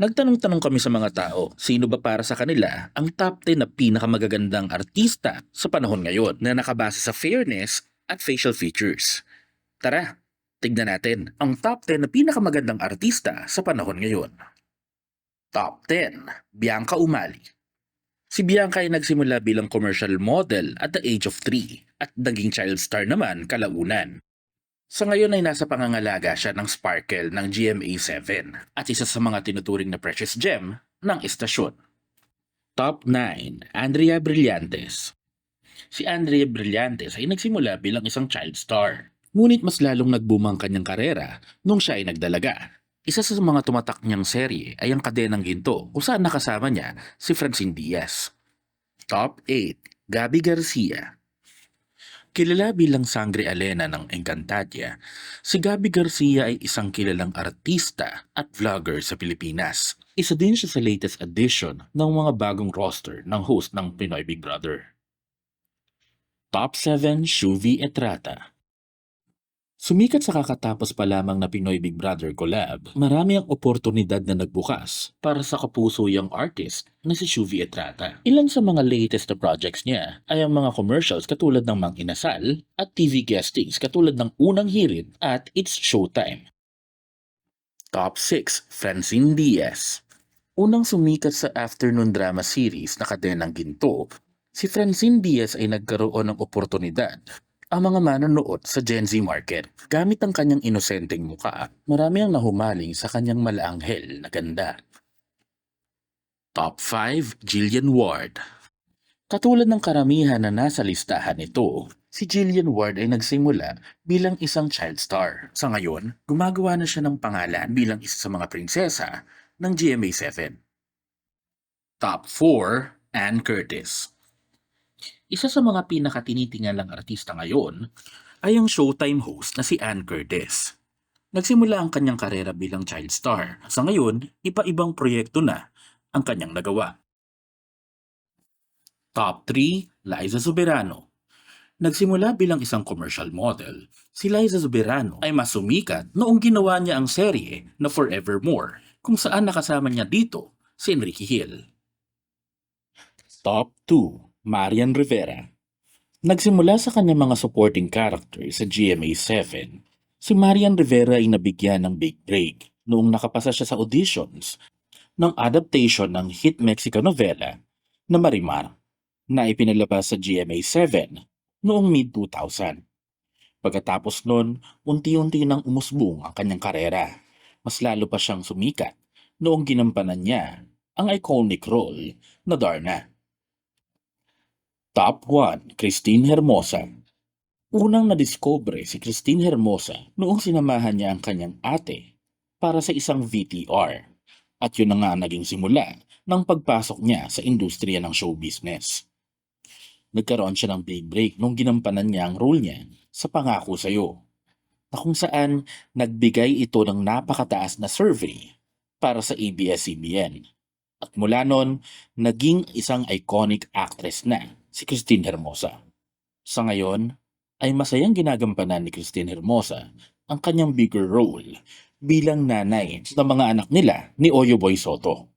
Nagtanong-tanong kami sa mga tao, sino ba para sa kanila ang top 10 na pinakamagagandang artista sa panahon ngayon na nakabase sa fairness at facial features. Tara, tignan natin ang top 10 na pinakamagandang artista sa panahon ngayon. Top 10, Bianca Umali. Si Bianca ay nagsimula bilang commercial model at the age of 3 at naging child star naman kalaunan. Sa ngayon ay nasa pangangalaga siya ng Sparkle ng GMA7 at isa sa mga tinuturing na precious gem ng istasyon. Top 9, Andrea Brillantes. Si Andrea Brillantes ay nagsimula bilang isang child star. Ngunit mas lalong nagboom ang kanyang karera nung siya ay nagdalaga. Isa sa mga tumatak niyang serye ay ang Kadenang Ginto kung saan nakasama niya si Francine Diaz. Top 8, Gabi Garcia. Kilala bilang Sangre Alena ng Encantadia, si Gabi Garcia ay isang kilalang artista at vlogger sa Pilipinas. Isa din siya sa latest edition ng mga bagong roster ng host ng Pinoy Big Brother. Top 7 Shuvi Etrata Sumikat sa kakatapos pa lamang na Pinoy Big Brother collab, marami ang oportunidad na nagbukas para sa kapuso yung artist na si Shuvi Etrata. Ilan sa mga latest na projects niya ay ang mga commercials katulad ng Mang Inasal at TV guestings katulad ng Unang Hirit at It's Showtime. Top 6 Francine Diaz Unang sumikat sa afternoon drama series na Kadenang Ginto, si Francine Diaz ay nagkaroon ng oportunidad ang mga manonood sa Gen Z market. Gamit ang kanyang inosenteng muka, marami ang nahumaling sa kanyang malaanghel na ganda. Top 5 Jillian Ward Katulad ng karamihan na nasa listahan nito, si Jillian Ward ay nagsimula bilang isang child star. Sa ngayon, gumagawa na siya ng pangalan bilang isa sa mga prinsesa ng GMA7. Top 4 Ann Curtis isa sa mga pinakatinitingalang artista ngayon ay ang Showtime host na si Ann Curtis. Nagsimula ang kanyang karera bilang child star. Sa ngayon, iba-ibang proyekto na ang kanyang nagawa. Top 3, Liza Soberano. Nagsimula bilang isang commercial model, si Liza Soberano ay mas sumikat noong ginawa niya ang serye na Forevermore kung saan nakasama niya dito si Enrique Hill. Top 2, Marian Rivera. Nagsimula sa kanyang mga supporting character sa GMA7, si Marian Rivera ay nabigyan ng big break noong nakapasa siya sa auditions ng adaptation ng hit Mexican novela na Marimar na ipinalabas sa GMA7 noong mid-2000. Pagkatapos nun, unti-unti nang umusbong ang kanyang karera. Mas lalo pa siyang sumikat noong ginampanan niya ang iconic role na Darna. Top 1, Christine Hermosa. Unang nadiscover si Christine Hermosa noong sinamahan niya ang kanyang ate para sa isang VTR. At yun na nga naging simula ng pagpasok niya sa industriya ng show business. Nagkaroon siya ng big break nung ginampanan niya ang role niya sa Pangako Sa'yo na kung saan nagbigay ito ng napakataas na survey para sa ABS-CBN. At mula noon, naging isang iconic actress na si Christine Hermosa. Sa ngayon, ay masayang ginagampanan ni Christine Hermosa ang kanyang bigger role bilang nanay ng mga anak nila ni Oyo Boy Soto.